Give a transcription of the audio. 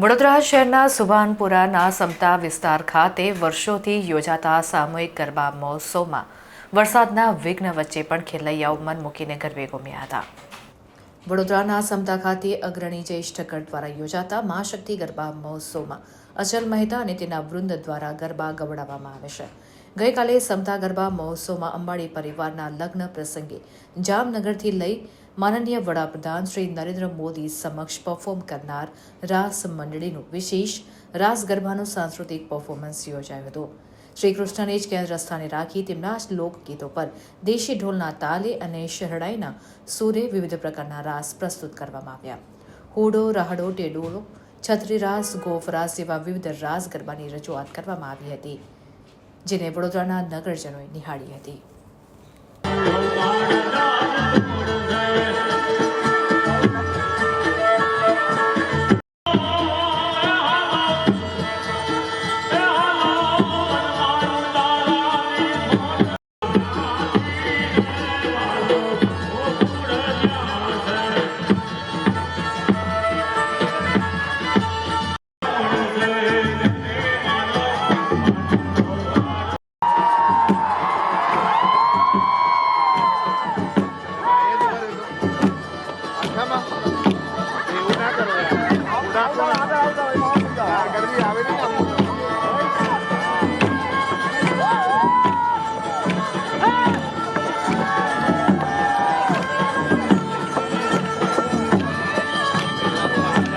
વડોદરા શહેરના સુભાનપુરાના સમતા વિસ્તાર ખાતે વર્ષોથી યોજાતા સામૂહિક ગરબા મહોત્સવમાં વરસાદના વિઘ્ન વચ્ચે પણ ખેલૈયાઓ મન મૂકીને ગરબે ઘૂમ્યા હતા. વડોદરાના સમતા ખાતે અગ્રણી જયષ્ઠકર દ્વારા યોજાતા મહાશક્તિ ગરબા મહોત્સવમાં અચલ મહેતા અને તેના વૃંદ દ્વારા ગરબા ગવડાવવામાં આવે છે. ગઈકાલે સમતા ગરબા મહોત્સવમાં અંબાણી પરિવારના લગ્ન પ્રસંગે જામનગરથી લઈ માનનીય વડાપ્રધાન શ્રી નરેન્દ્ર મોદી સમક્ષ પરફોર્મ કરનાર રાસ મંડળીનું વિશેષ રાસ ગરબાનું સાંસ્કૃતિક પરફોર્મન્સ યોજાયું હતું. શ્રી કૃષ્ણને જ કેન્દ્ર સ્થાને રાખી તેમના જ લોકગીતો પર દેશી ઢોલના તાલે અને શરણાઈના સૂરે વિવિધ પ્રકારના રાસ પ્રસ્તુત કરવામાં આવ્યા. હોડો, રાહડો, ટેડોળો, છત્રી રાસ, ગોફ રાસ જેવા વિવિધ રાસ ગરબાની રજૂઆત કરવામાં આવી હતી, જેને વડોદરાના નગરજનોએ નિહાળી હતી.